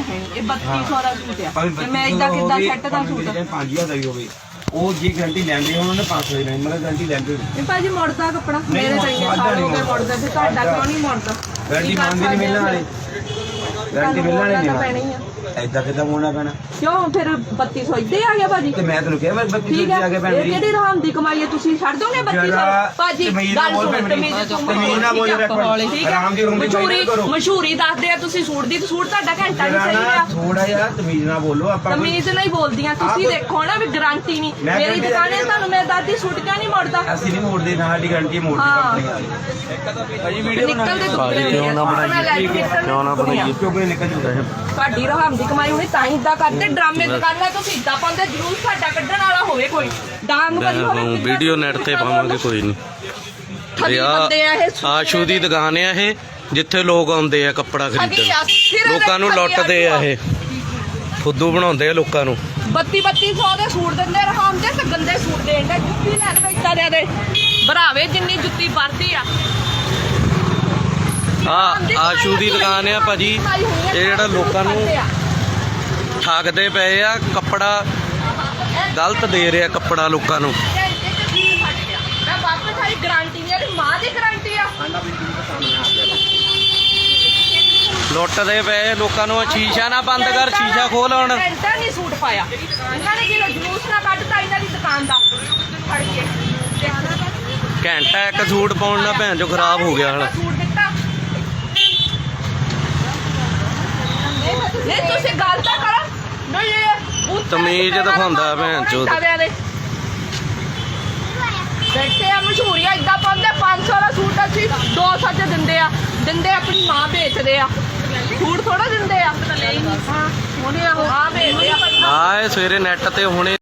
ਹੈ ਇਹ 3200 ਦਾ ਸੂਟ ਆ। ਤੇ ਮੈਂ ਇਦਾਂ ਕਿੱਦਾਂ ਸੈੱਟ ਦਾ ਸੂਟ? 5000 ਦਾ ਵੀ ਹੋਵੇ ਉਹ ਜੇ ਗਾਰੰਟੀ ਲੈਂਦੇ ਹੋਣ ਉਹਨੇ 500 ਦੀ ਲੈਣੀ ਮਤਲਬ ਗਾਰੰਟੀ ਲੈਂਦੇ ਇਹ ਭਾਜੀ ਮੁੜਦਾ ਕੱਪੜਾ। ਮੇਰੇ ਚੰਗੇ ਮੁੜਦਾ ਸਾਲ ਹੋ ਨਹੀਂ ਗਏ ਮੁੜਦਾ ਤੇ ਤੁਹਾਡਾ ਕਿਉਂ ਨਹੀਂ ਮੁੜਦਾ? ਗਾਰੰਟੀ ਮੰਨਦੇ ਨਹੀਂ ਮਿਲਣ ਵਾਲੇ ਗਾਰੰਟੀ ਮਿਲਣ ਨਹੀਂ ਆ ਐਦਾਂ ਕਿਦਾਂ ਮੋੜਨਾ ਪੈਣਾ? ਕਿਉਂ? ਫਿਰ 3200 ਇੱਦੇ ਆ ਗਿਆ ਭਾਜੀ। ਤੇ ਮੈਂ ਤੈਨੂੰ ਕਿਹਾ ਮੈਂ 32 ਠੀਕ ਦੇ ਹੈ। ਆ ਕੇ ਭੈਣ ਇਹ ਜੀ ਕਿਹੜੀ ਰਹਾਮ ਦੀ ਕਮਾਈ ਹੈ? ਤੁਸੀਂ ਛੱਡ ਦੋਗੇ 3200 ਜਰਾ ਭਾਜੀ ਗੱਲ ਬੋਲ ਸੁਣ ਭੈਣ ਜੀ। ਤਮੀਜ਼ ਤੋਂ ਤਮੀਜ਼ ਨਾਲ ਬੋਲ ਰੱਖ ਠੀਕ ਹੈ। ਆਰਾਮ ਦੀ ਹੁੰਦੀ ਮਸ਼ਹੂਰੀ ਕਰੋ। ਮਸ਼ਹੂਰੀ ਦੱਸਦੇ ਆ ਤੁਸੀਂ ਸੂਟ ਦੀ ਤੇ ਸੂਟ ਤੁਹਾਡਾ ਘੰਟਾ ਨਹੀਂ ਸਹੀ ਨਾ ਆ। ਥੋੜਾ ਜਿਹਾ ਤਮੀਜ਼ ਨਾਲ ਬੋਲੋ ਆਪਾਂ ਕੋਈ- ਤਮੀਜ਼ ਨਾਲ ਹੀ ਬੋਲਦੀਆਂ। ਤੁਸੀਂ ਆਪ- ਦੇਖੋ ਨਾ ਵੀ ਗਾਰੰਟੀ ਨਹੀਂ। ਮੈਂ ਮੇਰੀ guarantee ਦੁਕਾਨੇ ਦੇ- ਤੁਹਾਨੂੰ ਮੈਂ ਦਾਦੀ ਸੂਟ ਕਿਉਂ ਨਹੀਂ ਮੋੜਦਾ? ਅਸੀਂ ਨਹੀਂ ਮੋੜਦੇ ਨਾ ਸਾਡੀ ਗਾਰੰਟੀ ਮੋੜਦੀ ਹਾਂ। ਕੰਪਨੀ ਵਾਲੀ ਭਾਜੀ ਵੀਡੀਓ ਨਿਕਲਦੇ ਭਾਜੀ, ਕਿਉਂ ਨਾ ਬਣਾਈਏ? ਕਿਉਂ ਨਾ ਬਣਾਈਏ? ਕਿਉਂਕਿ ਨਿਕਲ ਜੂਗਾ। ਤੁਹਾਡੀ ਰਹਾਮ ਦੀ ਕਮਾਈ ਹੁਣੇ ਤਾਂ ਹੀ ਇਦਾਂ ਕਰਦੇ ਡਰਾਮੇ ਦੁਕਾਨਾਂ ਤੁਸੀਂ ਇਦਾਂ ਪਾਉਂਦੇ ਜਰੂਰ ਸਾਡਾ ਕੱਢਣ ਵਾਲਾ ਹੋਵੇ ਕੋਈ। ਡਾਂਗ ਵਾਲੀ ਹੋਵੇ ਵੀਡੀਓ ਨੈਟ ਤੇ ਪਾਵਾਂਗੇ ਕੋਈ ਨਹੀਂ ਠੱਗੀ ਤੇ ਆ ਬੰਦੇ ਆ ਇਹ ਸੂਟ ਆਸ਼ੂ ਦੀ ਦੁਕਾਨ ਆ ਇਹ ਜਿੱਥੇ ਲੋਕ ਆਉਂਦੇ ਆ ਕੱਪੜਾ ਖਰੀਦਣ। ਲੋਕਾਂ ਨੂੰ ਲੁੱਟਦੇ ਆ ਇਹ। ਫੁੱਦੂ ਬਣਾਉਂਦੇ ਆ ਲੋਕਾਂ ਨੂੰ। 32 3200 ਦੇ ਸੂਟ ਦਿੰਦੇ ਰਹਾਮ ਦੇ ਤੇ ਗੰਦੇ ਸੂਟ ਦੇਣਦੇ ਜੁੱਤੀ ਲੈਣ ਬੈਠਾ ਦੇ ਦੇ ਭਰਾਵੇ ਜਿੰਨੀ ਜੁੱਤੀ ਵਰਦੀ ਆ ਆ ਆਸ਼ੂ ਦੀ ਦੁਕਾਨ ਆ ਭਾਜੀ। ਇਹ ਜਿਹੜਾ ਲੋਕਾਂ ਨੂੰ ਠੱਗਦੇ ਪਏ ਆ ਕੱਪੜਾ ਗਲਤ ਦੇ ਰਿਹਾ ਕੱਪੜਾ ਲੋਕਾਂ ਨੂੰ। ਗਾਰੰਟੀ ਨਹੀਂ ਇਹਦੀ ਮਾਂ ਦੀ ਗਾਰੰਟੀ ਆ ਲੁੱਟਦੇ ਪਏ ਲੋਕਾਂ ਨੂੰ ਸ਼ੀਸ਼ਾ ਨਾ ਬੰਦ ਕਰ ਸ਼ੀਸ਼ਾ ਖੋਲ ਹੁਣ। ਘੰਟਾ ਨਹੀਂ ਸੂਟ ਪਾਇਆ। ਇਹਨਾਂ ਨੇ ਜਿਹੜਾ ਜਲੂਸ ਨਾ ਕੱਢਤਾ ਇਹਨਾਂ ਦੀ ਦੁਕਾਨ ਦਾ। ਫੜ ਕੇ। ਘੰਟਾ ਇੱਕ ਸੂਟ ਪਾਉਣ ਨਾਲ ਭੈਣ ਚੋ ਖਰਾਬ ਹੋ ਗਿਆ ਹਣ ਸੂਟ ਦਿੱਤਾ ਨਹੀਂ ਤੁਸੀਂ ਗੱਲ ਤਾਂ ਕਰੋ। ਨਹੀਂ ਇਹ ਉੱਤੇ ਤਮੀਜ਼ ਸੁਣਿਆ ਦਿਖਾਉਂਦਾ ਭੈਣ ਚੋਦ। ਦੇ। ਬੈਠੇ ਆ ਮਸ਼ਹੂਰੀਆਂ ਇਦਾਂ ਪਾਉਂਦੇ 500 ਦਾ ਸੂਟ ਅਸੀਂ 200 ਚ ਦਿੰਦੇ ਆ। ਦਿੰਦੇ ਆਪਣੀ ਮਾਂ ਵੇਚਦੇ ਆ। ਸੂਟ ਥੋੜਾ ਦਿੰਦੇ ਆ। ਹਾਂ ਉਹਨੇ ਆ ਵੇਚਦੇ ਆ। ਆ ਇਹ ਸਵੇਰੇ ਨੈਟ ਤੇ ਹੁਣੇ